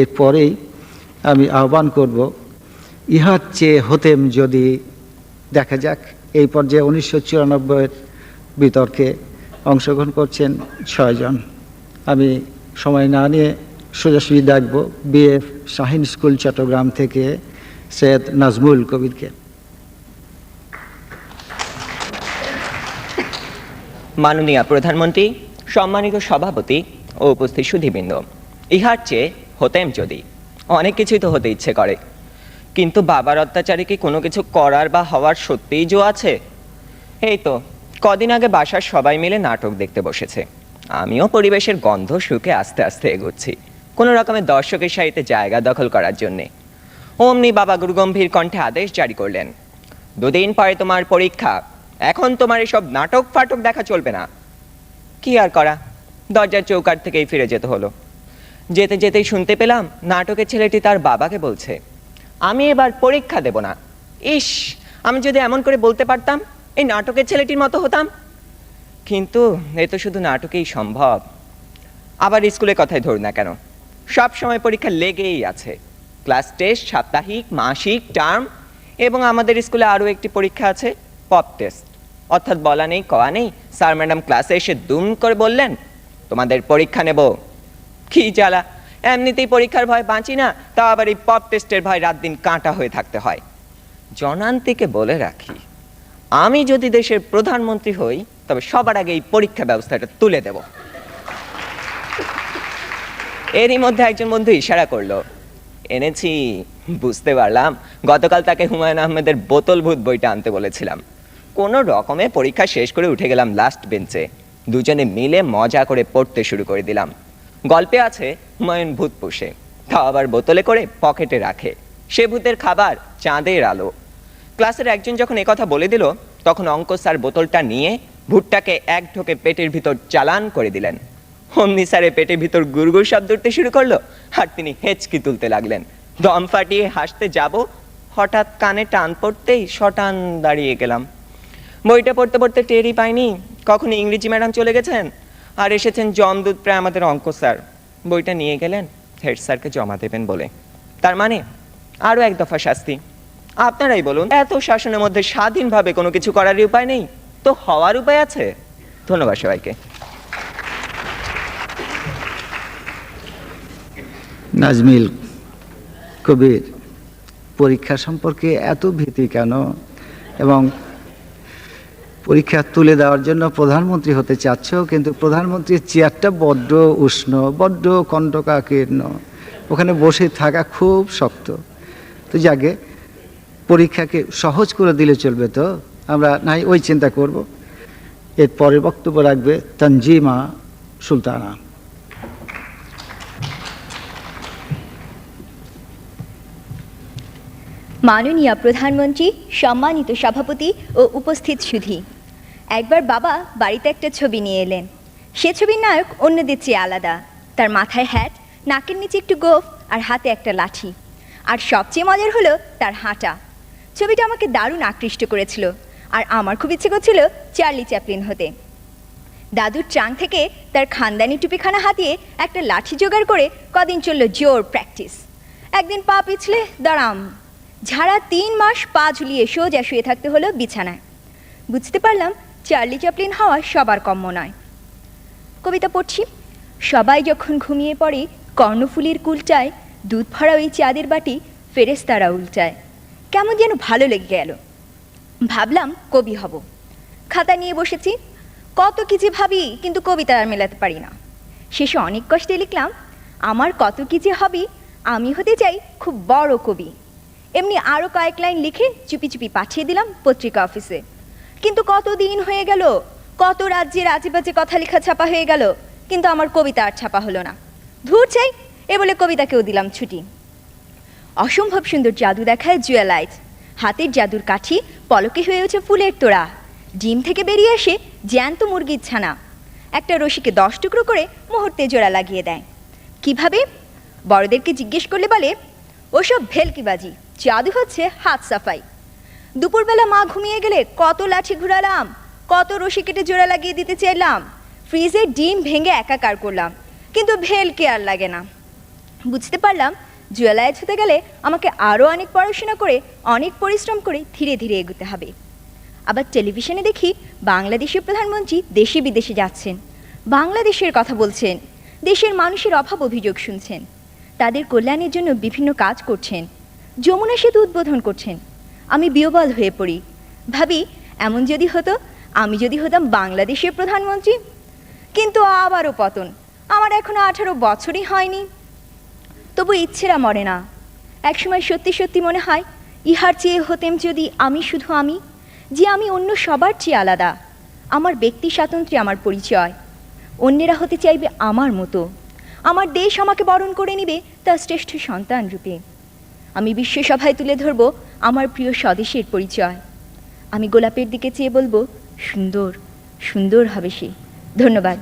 এরপরেই আমি আহ্বান করব, ইহার চেয়ে হতেম যদি দেখা যাক, এই পর্যায়ে উনিশশো চুরানব্বইয়ের বিতর্কে অংশগ্রহণ করছেন ছয়জন আমি সময় না নিয়ে সোজাসুজি ডাকবো বিএফ শাহিন স্কুল, চট্টগ্রাম থেকে সৈয়দ নাজমুল কবিরকে। মাননীয় প্রধানমন্ত্রী, সম্মানিত সভাপতি ও উপস্থিত সুধীবৃন্দ, ইহার চেয়ে হতেম যদি। অনেক কিছুই তো হতে ইচ্ছে করে। কিন্তু বাবার অত্যাচারে কি কোনো কিছু করার বা হওয়ার সত্যিই জো আছে? এই তো, কদিন আগে বাসার সবাই মিলে নাটক দেখতে বসেছে। আমিও পরিবেশের গন্ধ শুকে আস্তে আস্তে এগোচ্ছি। কোনো রকমের দর্শকের সাহিত্যে জায়গা দখল করার জন্যে। অমনি বাবা গুরুগম্ভীর কণ্ঠে আদেশ জারি করলেন, দুদিন পরে তোমার পরীক্ষা। এখন তোমার এসব নাটক ফাটক দেখা চলবে না। কি আর করা? দরজার চৌকার থেকেই ফিরে যেতে হলো। যেতে যেতেই শুনতে পেলাম নাটকের ছেলেটি তার বাবাকে বলছে, আমি এবার পরীক্ষা দেব না। ইস, আমি যদি এমন করে বলতে পারতাম, এই নাটকের ছেলেটির মতো হতাম। কিন্তু এ তো শুধু নাটকেই সম্ভব। আবার স্কুলের কথাই ধরুন না কেন, সব সময় পরীক্ষা লেগেই আছে। ক্লাস টেস্ট, সাপ্তাহিক, মাসিক, টার্ম এবং আমাদের স্কুলে আরও একটি পরীক্ষা আছে, পপ টেস্ট। অর্থাৎ বলা নেই, কওয়া নেই। স্যার ম্যাডাম ক্লাসে এসে দুম করে বললেন, তোমাদের পরীক্ষা নেব। কি জ্বালা। এমনিতেই পরীক্ষার ভয় বাঁচি না তা আবার এই পপ টেস্টের ভয় রাত দিন কাঁটা হয়ে থাকতে হয়। জনান্তিকে বলে রাখি, আমি যদি দেশের প্রধানমন্ত্রী হই, তবে সবার আগে এই পরীক্ষা ব্যবস্থাটা তুলে দেব। এরই মধ্যে একজন বন্ধু ইশারা করল, এনেছি, বুঝতে পারলাম, গতকাল তাকে হুমায়ুন আহমেদের বোতল ভূত বইটা আনতে বলেছিলাম। কোনো রকমে পরীক্ষা শেষ করে উঠে গেলাম লাস্ট বেঞ্চে দুজনে মিলে মজা করে পড়তে শুরু করে দিলাম। গল্পে আছে হুমায়ুন ভূত পুষে। তা আবার বোতলে করে পকেটে রাখে। সে ভূতের খাবার চাঁদের আলো। ক্লাসের একজন যখন কথা বলে দিল, তখন অঙ্ক স্যার বোতলটা নিয়ে ভুট্টাকে এক ঢোকে পেটের ভিতর চালান করে দিলেন। অমনি স্যারের পেটের ভিতর গুড়গুড় শব্দ উঠতে শুরু করল, আর তিনি হেঁচকি তুলতে লাগলেন। দম ফাটিয়ে হাসতে যাব, হঠাৎ কানে টান পড়তেই শটান দাঁড়িয়ে গেলাম। বইটা পড়তে পড়তে টেরই পাইনি। কখন ইংরেজি ম্যাডাম চলে গেছেন? আর এসেছেন জমদূত প্রায় আমাদের অঙ্ক স্যার। বইটা নিয়ে গেলেন, হেড স্যারকে জমা দেবেন বলে। তার মানে আরও এক দফা শাস্তি। আপনারাই বলুন, এত শাসনের মধ্যে স্বাধীনভাবে কোনো কিছু করারই উপায় নেই? তো হওয়ার উপায় আছে? ধন্যবাদ সবাইকে। নাজমিল, কবির, পরীক্ষা সম্পর্কে এত ভীতি কেন? এবং পরীক্ষা তুলে দেওয়ার জন্য প্রধানমন্ত্রী হতে চাচ্ছ, কিন্তু প্রধানমন্ত্রীর চেয়ারটা বড্ড উষ্ণ, বড্ড কণ্ঠকাকীর্ণ ওখানে বসে থাকা খুব শক্ত। তো যাকে পরীক্ষাকে সহজ করে দিলে চলবে তো, আমরা নাই ওই চিন্তা করব। এর পরের বক্তব্য রাখবে তঞ্জিমা সুলতানা। মাননীয় প্রধানমন্ত্রী, সম্মানিত সভাপতি ও উপস্থিত সুধী। একবার বাবা বাড়িতে একটা ছবি নিয়ে এলেন। সে ছবির নায়ক অন্যদের চেয়ে আলাদা। তার মাথায় হ্যাট নাকের নিচে একটু গোফ আর হাতে একটা লাঠি। আর সবচেয়ে মজার হলো তার হাঁটা। ছবিটা আমাকে দারুণ আকৃষ্ট করেছিল আর আমার খুব ইচ্ছে করছিল চার্লি চ্যাপলিন হতে। দাদুর ট্রাং থেকে তার খানদানি টুপিখানা হাতিয়ে একটা লাঠি জোগাড় করে কদিন চলল জোর প্র্যাকটিস। একদিন পা পিছলে দাঁড়াম। ঝাড়া তিন মাস পা ঝুলিয়ে সোজা শুয়ে থাকতে হলো বিছানায়। বুঝতে পারলাম চার্লি চ্যাপলিন হওয়া সবার কম্য নয়। কবিতা পড়ছি। সবাই যখন ঘুমিয়ে পড়ে, কর্ণফুলির কুলচায় দুধ ভরা ওই চাঁদের বাটি ফেরেস্তারা উল্টায়। কেমন যেন ভালো লেগে গেল। ভাবলাম কবি হব। খাতা নিয়ে বসেছি। কত কিছু ভাবি, কিন্তু কবিতা আর মেলাতে পারি না। শেষে অনেক কষ্টে লিখলাম, আমার কত কি যে হবি, আমি হতে চাই খুব বড় কবি। এমনি আরও কয়েক লাইন লিখে চুপি চুপি পাঠিয়ে দিলাম পত্রিকা অফিসে। কিন্তু কত দিন হয়ে গেল? কত রাজ্যের আজেবাজে কথা লেখা ছাপা হয়ে গেল? কিন্তু আমার কবিতা আর ছাপা হলো না। ধূর চাই, এ বলে কবিতাকেও দিলাম ছুটি। অসম্ভব সুন্দর জাদু দেখায় জুয়েলাইট হাতের জাদুর কাঠি পলকে হয়ে ওঠে ফুলের তোড়া। ডিম থেকে বেরিয়ে আসে জ্যান্ত মুরগির ছানা। একটা রশিকে দশ টুকরো করে মুহূর্তে জোড়া লাগিয়ে দেয়। কীভাবে? বড়দেরকে জিজ্ঞেস করলে বলে, ওসব ভেলকিবাজি। জাদু হচ্ছে হাত সাফাই। দুপুরবেলা মা ঘুমিয়ে গেলে কত লাঠি ঘুরালাম, কত রশি কেটে জোড়া লাগিয়ে দিতে চাইলাম, ফ্রিজে ডিম ভেঙে একাকার করলাম, কিন্তু ভেলকে আর লাগে না। বুঝতে পারলাম জুয়েলায় ছুতে গেলে আমাকে আরও অনেক পড়াশোনা করে, অনেক পরিশ্রম করে ধীরে ধীরে এগোতে হবে। আবার টেলিভিশনে দেখি বাংলাদেশের প্রধানমন্ত্রী দেশে বিদেশে যাচ্ছেন, বাংলাদেশের কথা বলছেন, দেশের মানুষের অভাব অভিযোগ শুনছেন, তাদের কল্যাণের জন্য বিভিন্ন কাজ করছেন যমুনা সেতু উদ্বোধন করছেন। আমি বিয়বল হয়ে পড়ি। ভাবি, এমন যদি হতো, আমি যদি হতাম বাংলাদেশের প্রধানমন্ত্রী। কিন্তু আবারও পতন। আমার এখনও আঠারো বছরই হয়নি। তবু ইচ্ছেরা মরে না। একসময় সত্যি সত্যি মনে হয়, ইহার চেয়ে হতেম যদি আমি শুধু আমি, যে আমি অন্য সবার চেয়ে আলাদা। আমার ব্যক্তি স্বাতন্ত্র্যে আমার পরিচয়। অন্যেরা হতে চাইবে আমার মতো। আমার দেশ আমাকে বরণ করে নিবে তার শ্রেষ্ঠ সন্তান রূপে। আমি বিশ্বসভায় তুলে ধরব আমার প্রিয় স্বদেশের পরিচয়। আমি গোলাপের দিকে চেয়ে বলব, সুন্দর সুন্দর হবে সে। ধন্যবাদ।